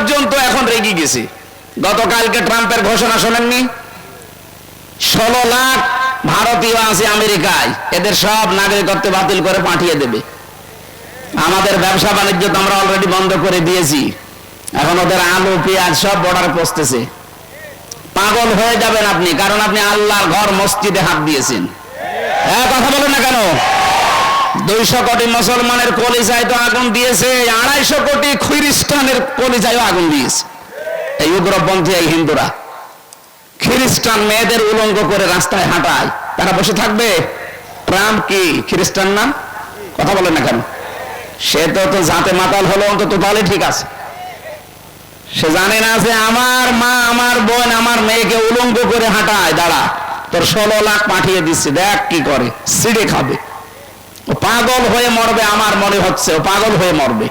পর্যন্ত এখন রেগে গেছে। গতকালকে ট্রাম্পের ঘোষণা শোনেননি। ষোলো লাখ ভারতীয় আছে আমেরিকায়। এদের সব নাগরিকত্ব বাতিল করে পাঠিয়ে দেবে। আমাদের ব্যবসা বাণিজ্য তো আমরা অলরেডি বন্ধ করে দিয়েছি। এখন ওদের আলু, পেঁয়াজ সব বর্ডার পচতেছে। পাগল হয়ে যাবেন আপনি, কারণ আপনি আল্লাহর ঘর মসজিদে হাত দিয়েছেন। হ্যাঁ কথা বলেন না কেন? দুইশো কোটি মুসলমানের কলিজায় তো আগুন দিয়েছে, আড়াইশো কোটি খ্রিস্টানের কলিজায়ও আগুন দিয়েছে। এই উগ্রপন্থী, এই হিন্দুরা খ্রিস্টান মেয়েদের উলঙ্গ করে রাস্তায় হাঁটায়, তারা বসে থাকবে? ট্রাম্প কি খ্রিস্টান না? কথা বলে না কেন? সে তো তো জাতে মাতাল হলো, অন্তত তাহলে ঠিক আছে। সে জানে না যে আমার মা, আমার বোন, আমার মেয়েকে উলঙ্গ করে হাঁটায়, দাঁড়া, তোর ষোলো লাখ পাঠিয়ে দিচ্ছে, দেখ কি করে, সিঁড়ে খাবে। পাগল হয়ে মরবে আমার মনে হচ্ছে, ও পাগল হয়ে মরবে।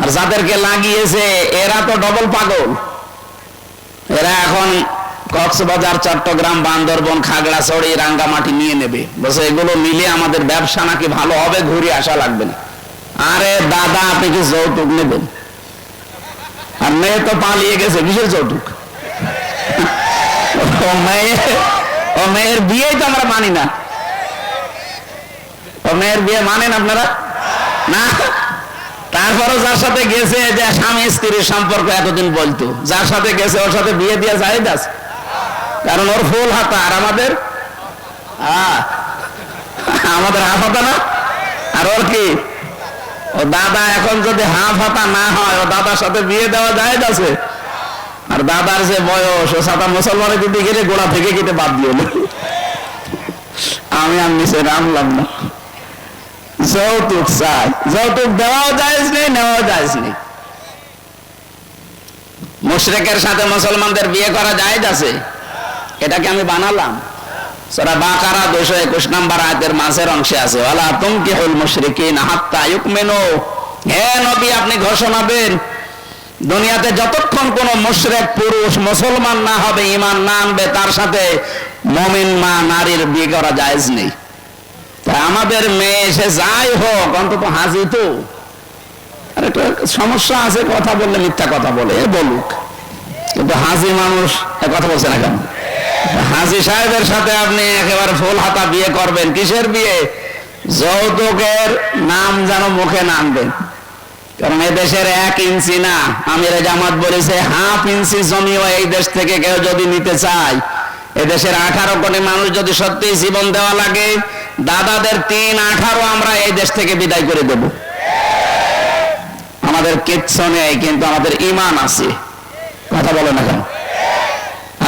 আর যাদেরকে লাগিয়েছে, এরা তো ডবল পাগল। এরা এখন কক্সবাজার, চট্টগ্রাম, বান্দরবন খাগড়াছড়ি রাঙ্গামাটি নিয়ে নেবে। বলছে এগুলো মিলে আমাদের ব্যবসা নাকি ভালো হবে, ঘুরে আসা লাগবে না। আরে দাদা, আপনি কি যৌতুক নেবেন? আর মেয়ে তো পালিয়ে গেছে, কিসের যৌতুক? মেয়ে, ও মেয়ের বিয়েই তো আমরা মানি না। মেয়ের বিয়ে মানেন আপনারা? না? তারপরে যার সাথে গেছে যে স্বামী স্ত্রীর সম্পর্ক এতদিন বলতো। যার সাথে গেছে, ওর সাথে বিয়ে দিয়ে যায় আছে। কারণ ওর ফুল হাতা, আর আমাদের? আমাদের হাফ হাতা না? আর ওর কি? ও দাদা এখন যদি হাফ হাতা না হয়, ও দাদার সাথে বিয়ে দেওয়া যায় আছে। আর দাদার যে বয়স, ও সাদা মুসলমানের যদি গেলে গোড়া থেকে কেটে বাদ দিয়ে। আমি আর নিচে নামলাম না। যৌতুক চাই। যৌতুক দেওয়াও জায়েজ নেই, নেওয়াও জায়েজ নেই। মুশরিকের সাথে মুসলমানদের বিয়ে করা জায়েজ আছে? এটাকে আমি বানালাম। বাকারা 221 নাম্বার মাঝের অংশে আছে মুশরিকিন হাত্তা নবী, আপনি ঘোষণা দেন, দুনিয়াতে যতক্ষণ কোন মুশরিক, পুরুষ, মুসলমান না হবে ইমান না আনবে, তার সাথে মমিন মা নারীর বিয়ে করা জায়েজ নেই। আমাদের মেয়ে সে যাই হোক, অন্তত হাজি তো। একটা সমস্যা আছে, কথা বললে মিথ্যা কথা বলে বলুক। কিন্তু হাজি মানুষ কথা বলছে না কেন? হাজি সাহেবের সাথে আপনি একেবারে ফুল হাতা বিয়ে করবেন, কিসের বিয়ে? যৌতুকের নাম যেন মুখে নামবেন কারণ এই দেশের এক ইঞ্চি না, আমির জামাত বলেছে, হাফ ইঞ্চি জমিও এই দেশ থেকে কেউ যদি নিতে চায় এদেশের আঠারো কোটি মানুষ যদি সত্যি জীবন দেওয়া লাগে দাদাদের তিন আঠারো আমরা এই দেশ থেকে বিদায় করে দেব। আমাদের কিচ্ছু নেই, কিন্তু আমাদের ইমান আছে। কথা বলে না কেন?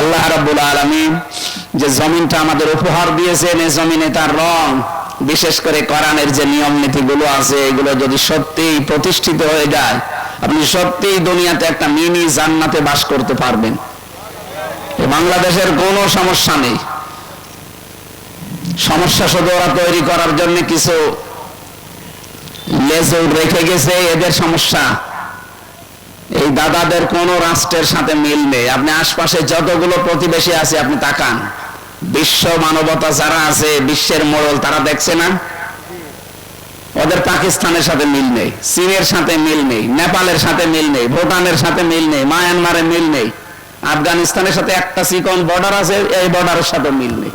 আল্লাহ রাব্বুল আলামিন যে জমিনটা আমাদের উপহার দিয়েছেন, এই জমিনে তার রং, বিশেষ করে কোরআনের যে নিয়ম নীতিগুলো আছে, এগুলো যদি সত্যিই প্রতিষ্ঠিত হয়ে যায়, আপনি সত্যিই দুনিয়াতে একটা মিনি জান্নাতে বাস করতে পারবেন। বাংলাদেশের কোনো সমস্যা নেই। সমস্যা শুধু ওরা তৈরি করার জন্য কিছু লেজুর রেখে গেছে, এদের সমস্যা। এই দাদাদের কোন রাষ্ট্রের সাথে মিল নেই। আপনি আশপাশে যতগুলো প্রতিবেশী আছে, আপনি তাকান। বিশ্ব মানবতা যারা আছে, বিশ্বের মোড়ল, তারা দেখছে না? ওদের পাকিস্তানের সাথে মিল নেই, চীনের সাথে মিল নেই, নেপালের সাথে মিল নেই, ভুটানের সাথে মিল নেই, মায়ানমারে মিল নেই। আফগানিস্তানের সাথে একটা চিকন বর্ডার আছে, এই বর্ডারের সাথে মিল নেই।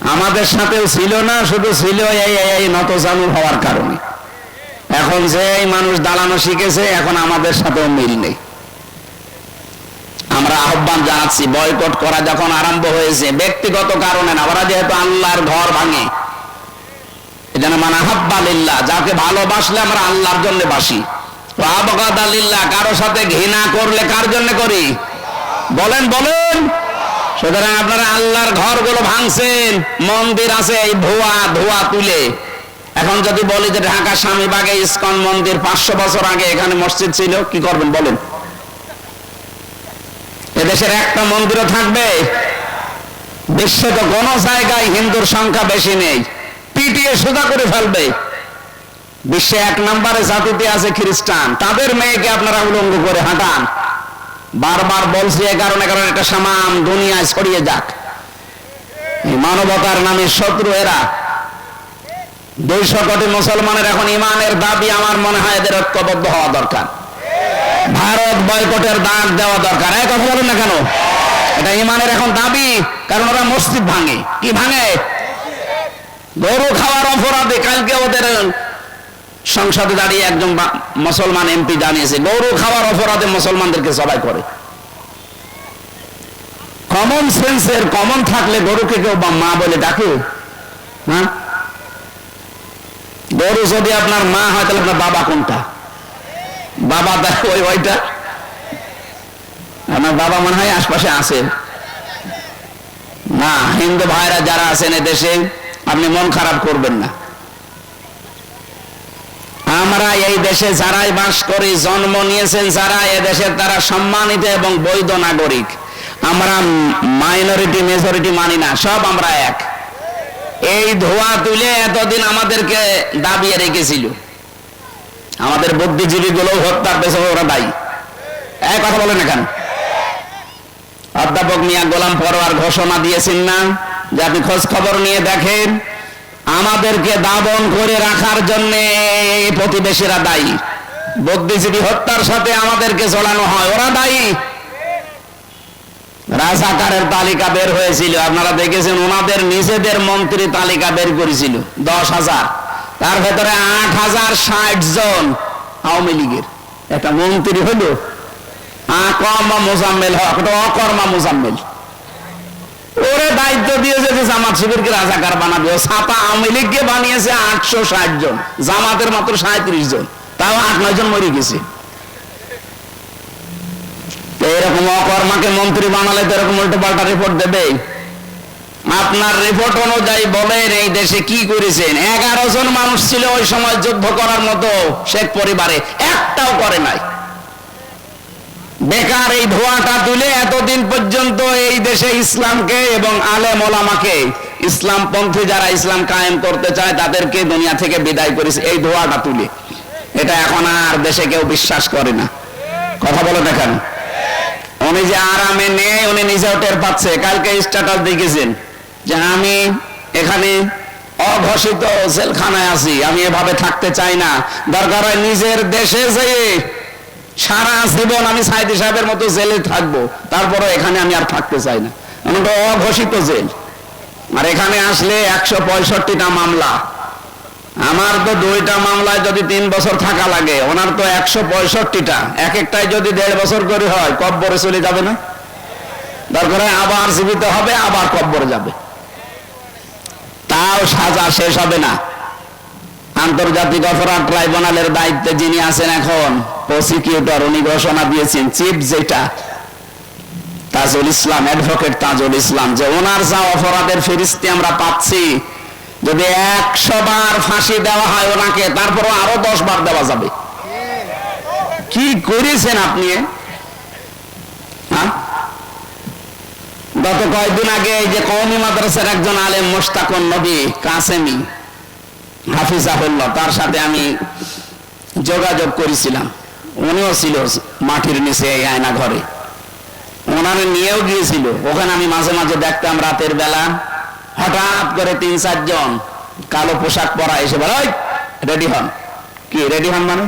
আমাদের সাথেও ছিল না, শুধু ছিল এই, এই- নত জানু হওয়ার কারণে। এখন যে এই মানুষ দালানো শিখেছে, এখন আমাদের সাথেও মিল নেই। আমরা আহ্বান জানাচ্ছি, বয়কট করা যখন আরম্ভ হয়েছে, ব্যক্তিগত কারণে না, ওরা যেহেতু আল্লাহর ঘর ভাঙে। এজন্য মানে হাব্বা লিল্লাহ, যাকে ভালোবাসলে আমরা আল্লাহর জন্য বাসি। আবগাদা লিল্লাহ, কারও সাথে ঘৃণা করলে কার জন্য করি? বলেন বলেন। সুতরাং আপনারা আল্লাহর ঘরগুলো ভাঙছেন, মন্দির আছে, এই ধোয়া ধোয়া তুলে। এখন যদি বলি যে ঢাকা স্বামীবাগে ইসকন মন্দির পাঁচশো বছর আগে এখানে মসজিদ ছিল, কি করবেন বলেন? এদেশের একটা মন্দিরও থাকবে। বিশ্বে তো কোনো জায়গায় হিন্দুর সংখ্যা বেশি নেই। পিটিয়ে সোজা করে ফেলবে। বিশ্বে এক নম্বরে জাতিতে আছে খ্রিস্টান। তাদের মেয়েকে আপনারা উলঙ্গ করে হাঁটান। বারবার বলছি, এ কারণে, কারণ এটা সামাম দুনিয়ায় ছড়িয়ে যাক। মানবতার নামে শত্রু এরা। দুইশো কোটি মুসলমানের এখন ইমানের দাবি, আমার মনে হয় এদের ঐক্যবদ্ধ হওয়া দরকার। ভারত বয়কটের দাগ দেওয়া দরকার। এই কথা বলেন না কেন? এটা ইমানের এখন দাবি, কারণ ওরা মসজিদ ভাঙে। কি ভাঙে? গরু খাওয়ার অপরাধে কালকে ওদের সংসদে দাঁড়িয়ে একজন মুসলমান এমপি জানিয়েছে গরু খাওয়ার অপরাধে মুসলমানদেরকে সবাই করে। কমন সেন্সের কমন থাকলে গরুকে কেউ বা মা বলে ডাকে। হ্যাঁ? গরু যদি আপনার মা হয়, তাহলে আপনার বাবা কোনটা? বাবা ওই ওইটা। আমার বাবা মনে হয় আশপাশে আছে। না, হিন্দু ভাইরা যারা আছেন এ দেশে, আপনি মন খারাপ করবেন না। আমরা এই দেশে যারাই বাস করি, জন্ম নিয়েছেন যারা, এ দেশের তারা সম্মানিত এবং বৈধ নাগরিক। আমরা মাইনরিটি মেজরিটি মানি না, সব আমরা এক। এই ধোয়া তুলে এতদিন আমাদেরকে দাবিয়ে রেখেছিল। আমাদের বুদ্ধিজীবী গুলো হত্যার পেছনে ওরা দায়ী। এক কথা বলেন এখানে অধ্যাপক মিয়া গোলাম পরোয়ার ঘোষণা দিয়েছেন না যে আপনি খোঁজ খবর নিয়ে দেখেন আমাদেরকে দাবন করে রাখার জন্য প্রতিবেশীরা দায়ী। বুদ্ধিজীবী হত্যার সাথে আমাদেরকে জড়ানো হয়। ওরা দায়ী। রাজাকারের তালিকা বের হয়েছিল। আপনারা দেখেছেন, ওনাদের নিজেদের মন্ত্রী তালিকা বের করেছিল। দশ হাজার। তার ভেতরে আট হাজার ষাট জন আওয়ামী লীগের। একটা মন্ত্রী হলো আকর্মা মোজাম্মেল হক অকর্মা মোজাম্মেল। ওরে দায়িত্ব দিয়েছে যে জামাত শিবিরকে রাজাকার বানাবে। আওয়ামী লীগকে বানিয়েছে আটশো ষাট জন, জামাতের মাত্র সাঁত্রিশ জন। তাও আট, নয় জন মরে গেছে। এরকম অকর্মাকে মন্ত্রী বানালে তো এরকম উল্টো পাল্টা রিপোর্ট দেবে। আপনার রিপোর্ট অনুযায়ী বলেন, এই দেশে কি করেছেন? এগারো জন মানুষ ছিল ওই সময় যুদ্ধ করার মতো শেখ পরিবারে। একটাও করে নাই। বেকার এই ধোঁয়াটা তুলে এতদিন পর্যন্ত এই দেশে ইসলামকে এবং আলেম ওলামাকে ইসলাম পন্থী যারা ইসলাম কায়েম করতে চায়, তাদেরকে দুনিয়া থেকে বিদায় করেছে এই ধোঁয়াটা তুলে। এটা এখন আর দেশে কেউ বিশ্বাস করে না। কথা বলে দেখেন। উনি যে আরামে নেই, উনি নিজেও টের পাচ্ছে। কালকে স্ট্যাটাস দেখেছেন যে আমি এখানে অঘোষিত জেলখানায় আছি, আমি এভাবে থাকতে চাই না। দরকার হয় নিজের দেশে যেয়ে সারা জীবন আমি সাইদি সাহেবের মতো জেলে থাকব তারপরে এখানে আমি আর থাকতে চাই না। ওটা অঘোষিত জেল। আর এখানে আসলে একশো পঁয়ষট্টিটা মামলা। আমার তো দুইটা মামলায় যদি তিন বছর থাকা লাগে, ওনার তো একশো পঁয়ষট্টিটা। এক একটাই যদি দেড় বছর করে হয়, কব্বরে চলে যাবে না? দরকার আবার জীবিত হবে, আবার কব্বরে যাবে। তাও সাজা শেষ হবে না। আন্তর্জাতিক অপরাধ ট্রাইব্যুনালের দায়িত্বে যিনি আছেন এখন প্রসিকিউটর উনি ঘোষণা দিয়েছেন চিফ যেটা, তাজুল ইসলাম অ্যাডভোকেট তাজুল ইসলাম, যে ওনার যা অপরাধের ফিরিস্তি আমরা পাচ্ছি, যদি একশো বার ফাঁসি দেওয়া হয় ওনাকে, তারপরও আরও দশ বার দেওয়া যাবে কি করেছেন আপনি হ্যাঁ? গত কয়েকদিন আগে এই যে কৌমি মাদ্রাসার একজন আলেম মোস্তাকুন নবী, কাসেমি হাফিজাহুল্লাহ তার সাথে আমি যোগাযোগ করেছিলাম। উনিও ছিল মাটির নিচে এই আয়না ঘরে ওনারে নিয়েও গিয়েছিল। ওখানে আমি মাঝে মাঝে দেখতাম রাতের বেলা হঠাৎ করে তিন চারজন কালো পোশাক পরা এসে বলে রেডি হন। কি, রেডি হন মানে?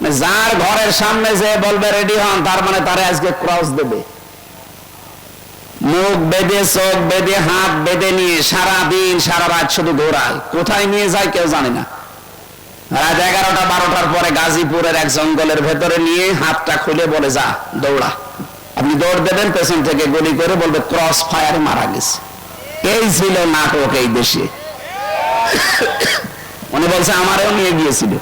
মানে যার ঘরের সামনে যে বলবে রেডি হন, তার মানে তারে আজকে ক্রস দেবে। মুখ বেঁধে, চোখ বেঁধে, হাত বেঁধে নিয়ে সারা দিন সারা রাত শুধু ঘোরায় কোথায় নিয়ে যায় কেউ জানে না। রাত এগারোটা, বারোটার পরে গাজীপুরের এক জঙ্গলের ভেতরে নিয়ে হাতটা খুলে বলে, যা, দৌড়া। আপনি দৌড় দেবেন, পেছন থেকে গুলি করে বলবে, ক্রস ফায়ারে মারা গেছে। এই ছিল নাটক এই দেশে। উনি বলছে, আমারও নিয়ে গিয়েছিল।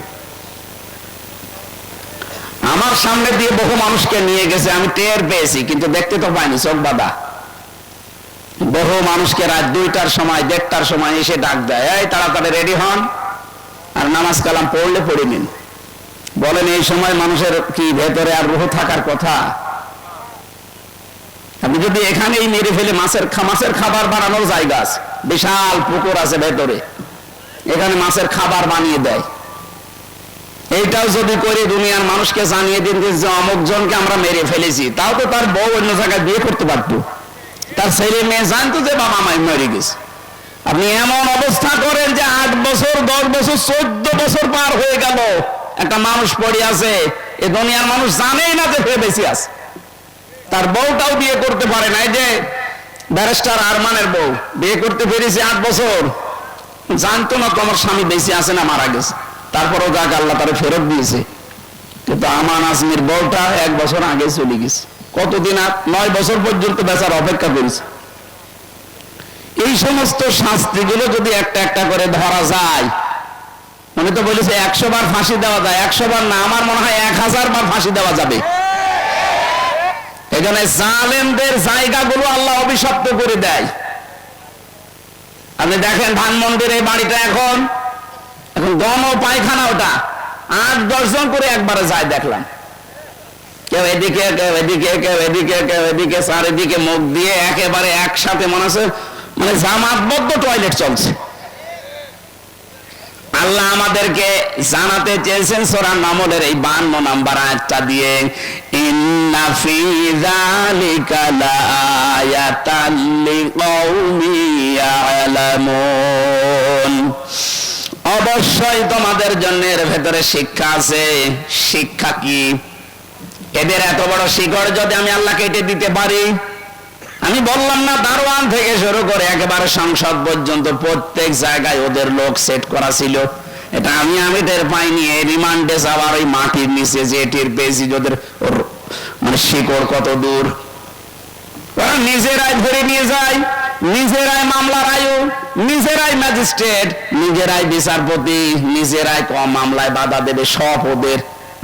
আমার সামনে দিয়ে বহু মানুষকে নিয়ে গেছে, আমি টের পেয়েছি, কিন্তু দেখতে তো পাইনি, চোখ বাঁধা। বহু মানুষকে রাত দুইটার সময়, দেড়টার সময় এসে ডাক দেয়, এই তাড়াতাড়ি রেডি হন। আর নামাজ কালাম পড়লে পড়ে নিন। বলেন, এই সময় মানুষের কি ভেতরে আর রুহ থাকার কথা? আপনি যদি এখানেই মেরে ফেলে মাছের মাছের খাবার বানানোর জায়গা আছে, বিশাল পুকুর আছে ভেতরে, এখানে মাছের খাবার বানিয়ে দেয়। এইটাও যদি করে দুনিয়ার মানুষকে জানিয়ে দিন যে অমুক জনকে আমরা মেরে ফেলেছি। তাও তো তার বউ অন্য জায়গায় বিয়ে করতে পারতো। তার ছেলে মেয়ে জানতো যে বাবা মাই মরে গেছে। আপনি এমন অবস্থা করেন যে আট বছর, দশ বছর, চোদ্দ বছর পার হয়ে গেল। একটা মানুষ পড়ে আছে, এ দুনিয়ার মানুষ জানেই না যে সে বেশি আছে। তার বউটাও বিয়ে করতে পারে না, এই যে ব্যারিস্টার আরমানের বউ, বিয়ে করতে পেরেছে আট বছর। জানতো না তোমার স্বামী বেশি আছে না মারা গেছে। তারপরও যাক, আল্লাহ তারা ফেরত দিয়েছে। কিন্তু আমান আজমির বউটা এক বছর আগে চলে গেছে। কতদিন নয় বছর পর্যন্ত বেচার অপেক্ষা করেছে। এই সমস্ত শাস্তিগুলো যদি একটা একটা করে ধরা যায় উনি তো বলেছে একশো বার ফাঁসি দেওয়া যায়, একশো বার না, আমার মনে হয় এক হাজার বার ফাঁসি দেওয়া যাবে। এখানে জালেমদের জায়গাগুলো আল্লাহ অভিশপ্ত করে দেয়। আপনি দেখেন ধানমন্দির এই বাড়িটা এখন এখন গণ পায়খানা ওটা। আট দশজন করে একবারে যায় দেখলাম। কেউ এদিকে কেউ এদিকে কেউ এদিকে কেউ এদিকে চারিদিকে মুখ দিয়ে একেবারে একসাথে মনে আছে মানে জামাতবদ্ধ টয়লেট চলছে। আল্লাহ আমাদেরকে জানাতে চেয়েছেন সোরা নামলের এই বান্ন নাম্বার আয়াতটা দিয়ে অবশ্যই তোমাদের জন্য এর ভেতরে শিক্ষা আছে। শিক্ষা কি? এদের এত বড় শিকড় যদি আমি আল্লাহ কেটে দিতে পারি? আমি বললাম না, দারোয়ান থেকে শুরু করে একেবারে সংসদ পর্যন্ত প্রত্যেক জায়গায় ওদের লোক সেট করা ছিল। এটা আমি আমি টের পাইনি, এই রিমান্ডে যাওয়ার ওই মাটির নিচে যে টের পেয়েছি ওদের মানে শিকড় কত দূর। নিজেরাই ধরে নিয়ে যায়, নিজেরাই মামলার আয়ু নিজেরাই ম্যাজিস্ট্রেট, নিজেরাই বিচারপতি, নিজেরাই কম মামলায় বাধা দেবে, সব ওদের।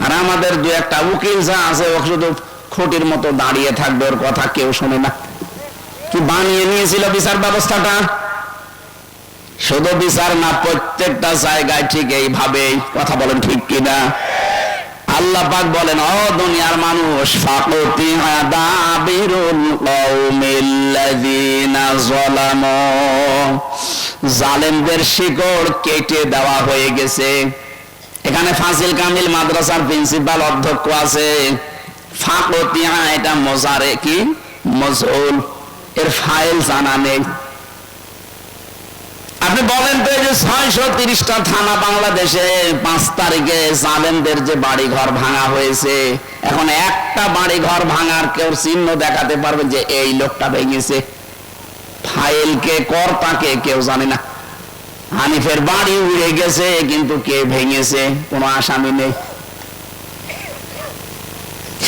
আর আমাদের দু একটা উকিল যা আছে, ও শুধু খুঁটির মতো দাঁড়িয়ে থাকবে, ওর কথা কেউ শোনে না। কি বানিয়ে নিয়েছিল বিচার ব্যবস্থাটা? শুধু বিচার না, প্রত্যেকটা জায়গায় ঠিক এইভাবেই কথা বলেন, ঠিক কিনা? আল্লাহ পাক বলেন, ও দুনিয়ার মানুষ, ফাকুতি দাবিরুল কওমিল্লাযিনা যালামু। জালেমদের শিকড় কেটে দেওয়া হয়ে গেছে। এখানে ফাজিল কামিল মাদ্রাসার প্রিন্সিপাল অধ্যক্ষ আছে। ফাকুতিয়া এটা মজারে কি? মজউল এর ফাইল জানা নেই। আপনি বলেন তো যে ছয়শো তিরিশটা থানা বাংলাদেশে পাঁচ তারিখে জালেমদের যে বাড়ি ঘর ভাঙা হয়েছে, এখন একটা বাড়ি ঘর ভাঙার কেউ চিহ্ন দেখাতে পারবে যে এই লোকটা ভেঙেছে। ফাইল কে কর তাকে কেউ জানে না। হানিফের বাড়ি উড়ে গেছে, কিন্তু কে ভেঙেছে? কোনো আসামি নেই।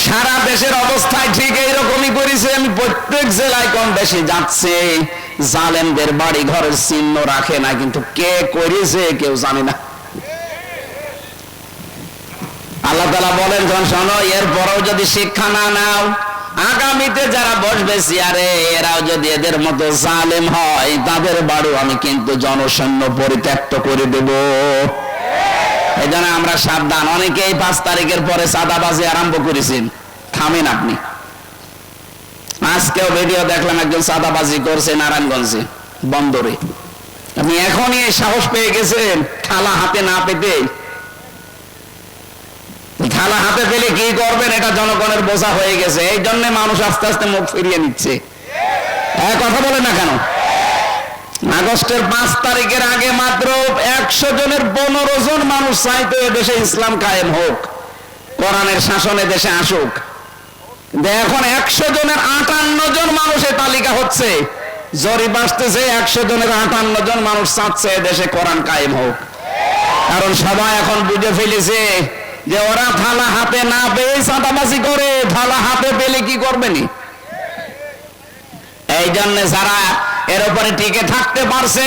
সারা দেশের অবস্থায় ঠিক এইরকমই করেছে, আমি প্রত্যেক জেলায় কম বেশি যাচ্ছে। জালেমদের বাড়ি ঘরের চিহ্ন রাখে না, কিন্তু কে করেছে কেউ জানে না। আল্লাহ বলেন যখন শোনো, এরপরেও যদি শিক্ষা না নাও আগামীতে যারা বসবে চেয়ারে এরাও যদি এদের মতো জালেম হয়, তাদের বাড়ি আমি কিন্তু জনসৈন্য পরিত্যক্ত করে দেব। এই জন্য আমরা সাবধান। অনেকেই পাঁচ তারিখের পরে সাদাবাজি আরম্ভ করেছেন। থামেন আপনি। আজকেও ভিডিও দেখলাম একজন সাদাবাজি করছে নারায়ণগঞ্জে, বন্দরে। আপনি এখনই সাহস পেয়ে গেছেন থালা হাতে না পেতে। থালা হাতে পেলে কি করবেন? এটা জনগণের বোঝা হয়ে গেছে। এই জন্য মানুষ আস্তে আস্তে মুখ ফিরিয়ে নিচ্ছে। হ্যাঁ কথা বলে না কেন? আগস্টের পাঁচ তারিখের আগে মাত্র একশো জনের পনেরো জন মানুষ চাইতো দেশে ইসলাম কায়েম হোক। কোরআনের শাসনে দেশে আসুক। এখন একশো জনের আটান্ন জন মানুষের তালিকা হচ্ছে। জরিপ আসতেছে, একশো জনের আটান্ন জন মানুষ চাচ্ছে দেশে কোরআন কায়েম হোক। কারণ সবাই এখন বুঝে ফেলেছে যে ওরা থালা হাতে না পেয়ে চাঁদাবাজি করে থালা হাতে পেলে কি করবেনি এই জন্য যারা এর উপরে টিকে থাকতে পারছে,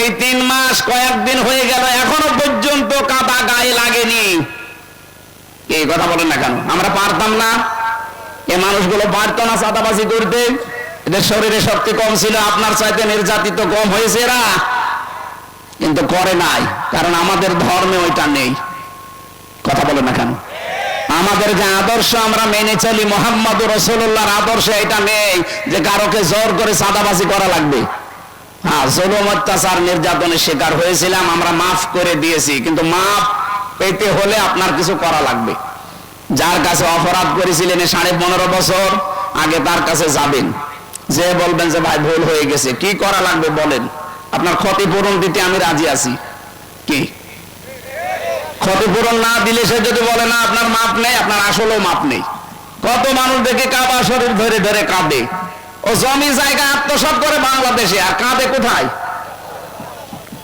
এই তিন মাস কয়েকদিন হয়ে গেল, এখনও পর্যন্ত কাদা গায়ে লাগেনি। এই কথা বলেন না কেন? আমরা পারতাম না। এ মানুষগুলো পারতো না চাঁদাবাজি করতে। এদের শরীরে শক্তি কম ছিল, আপনার চাইতে নির্যাতিত কম হয়েছে এরা। কিন্তু করে নাই, কারণ আমাদের ধর্মে ওইটা নেই। কথা বলেন না কেন? আমাদের যে আদর্শ আমরা মেনে চলি, মোহাম্মদ রসুল্লাহর আদর্শ এটা নেই যে কারোকে জোর করে চাঁদাবাজি করা লাগবে। হ্যাঁ জুলুম, অত্যাচার, নির্যাতনের শিকার হয়েছিলাম, আমরা মাফ করে দিয়েছি, কিন্তু মাফ পেতে হলে আপনার কিছু করা লাগবে। যার কাছে অপরাধ করেছিলেন সাড়ে পনেরো বছর, আগে তার কাছে যাবেন। যে বলবেন যে, ভাই, ভুল হয়ে গেছে। কি করা লাগবে বলেন? আপনার ক্ষতিপূরণ দিতে আমি রাজি আছি। কি? ক্ষতিপূরণ না দিলে সে যদি বলে, না, আপনার মাপ নেই, আপনার আসলেও মাপ নেই। কত মানুষ দেখে কাবা শরীর ধরে ধরে কাঁদে। ও জমি জায়গা আত্মসাৎ করে বাংলাদেশে, আর কাঁদে কোথায়?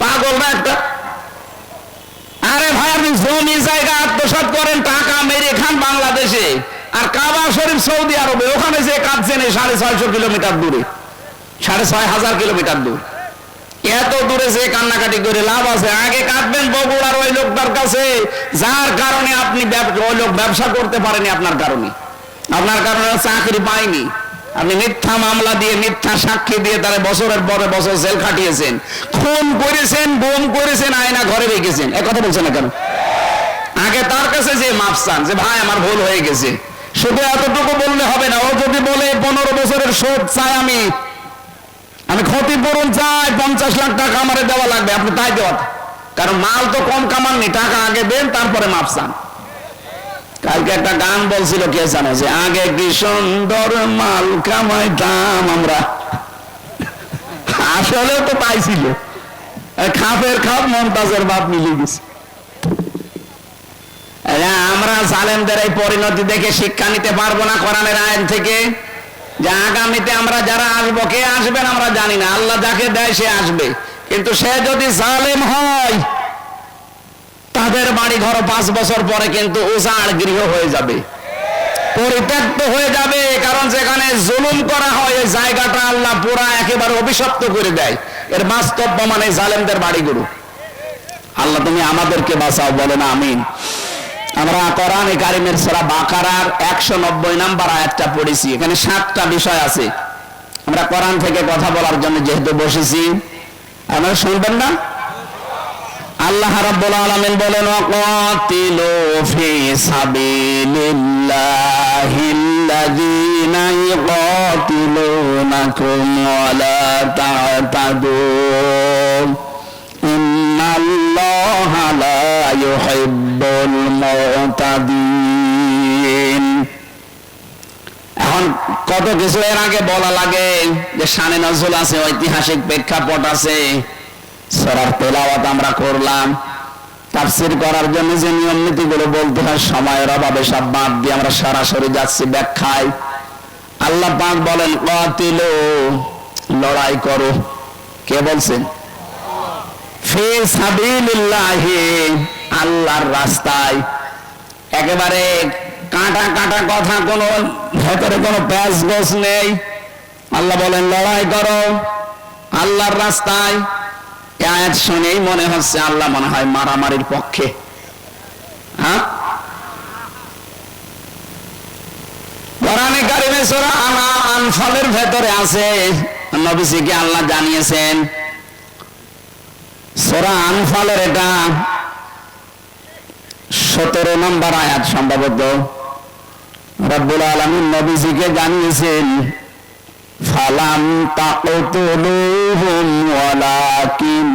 পাগল না একটা? আরে ভাই, আপনি জমি জায়গা আত্মসাৎ করেন, টাকা মেরে খান বাংলাদেশে, আর কাবা শরীফ সৌদি আরবে, ওখানে যে কাঁদছেন এই সাড়ে ছয়শো কিলোমিটার দূরে, সাড়ে ছয় হাজার কিলোমিটার দূর। এত দূরে যে কান্নাকাটি করে লাভ আছে, আগে কাঁদবেন বগুড়ার ওই লোকটার কাছে। যার কারণে আপনি ওই লোক ব্যবসা করতে পারেনি আপনার কারণে। আপনার কারণে চাকরি পায়নি। আপনি মিথ্যা মামলা দিয়ে, মিথ্যা সাক্ষী দিয়ে তারা বছরের পরে বছর জেল খাটিয়েছেন। খুন করেছেন বোম করেছেন, আয়না ঘরে রেখেছেন। এ কথা বলছেন না কেন? আগে তার কাছে যে মাপ চান, যে ভাই আমার ভুল হয়ে গেছে। শুধু এতটুকু বললে হবে না। ও যদি বলে পনেরো বছরের শোধ চাই আমি। আমি ক্ষতিপূরণ চাই, পঞ্চাশ লাখ টাকা আমারে দেওয়া লাগবে, আপনি তাই দেওয়া কারণ মাল তো কম কামাননি টাকা আগে দেন, তারপরে মাপ চান। কালকে একটা গান বলছিল, কে জানো যে, আগে কি সুন্দর মাল কামাইতাম আমরা? আসলে তো খাপের খাপ মমতাজের বাপ মিলে গেছে। আমরা জালেমদের এই পরিণতি দেখে শিক্ষা নিতে পারব না কোরআনের আইন থেকে। যে আগামীতে আমরা যারা আসব, কে আসবেন আমরা জানি না। আল্লাহ যাকে দেয় সে আসবে। কিন্তু সে যদি জালেম হয়, তাদের বাড়ি ঘর পাঁচ বছর পরে কিন্তু উজাড় গৃহ হয়ে যাবে। পরিত্যক্ত হয়ে যাবে, কারণ যেখানে জুলুম করা হয় এই জায়গাটা আল্লাহ পুরা একেবারে অভিশপ্ত করে দেয়। এর বাস্তব প্রমাণে জালেমদের বাড়িগুলো। আল্লাহ তুমি আমাদেরকে বাঁচাও, বলে না আমিন। আমরা কোরআনে কারিমের সূরা বাকারার একশো নব্বই নাম্বার আয়াতটা পড়েছি। এখানে সাতটা বিষয় আছে। আমরা কোরআন থেকে কথা বলার জন্য যেহেতু বসেছি, আপনারা শুনবেন না? আল্লাহ রাব্বুল আলামিন বলেন, ওয়াকাতিলু ফি সাবিলিল্লাহিল্লাযীনা ইউকাতিলুনাকুম ওয়া লা তা'তাদু ইন্নাল্লাহা লা ইউহিব্বুল মুতাদিন এখন কত কিছু এর আগে বলা লাগে যে শানে নজরুল আছে, ঐতিহাসিক প্রেক্ষাপট আছে। সরার তেলাওয়াত আমরা করলাম। তাফসির করার জন্য যে নিয়ম নীতিগুলো বলতে হয়, সময়ের অভাবে সব বাদ দিয়ে আমরা সরাসরি যাচ্ছি ব্যাখ্যায়। আল্লাহ পাক বলেন লড়াই করো। কে বলছেন আল্লাহর রাস্তায়। একেবারে কাঁটা কাঁটা কথা, কোনো ভেতরে কোনো প্যাঁচ গোছ নেই। আল্লাহ বলেন, লড়াই করো আল্লাহর রাস্তায়। আয়াত শুনেই মনে হচ্ছে আল্লাহ মনে হয় মারামারির পক্ষে। হ্যাঁ? কোরআনে ভেতরে আছে নবীজিকে আল্লাহ জানিয়েছেন? সূরা আনফালের এটা সতেরো নম্বর আয়াত সম্ভবত। রব্বুল আলামিন নবীজিকে জানিয়েছেন ফালাম তাকতুলুহুম ওয়ালাকিন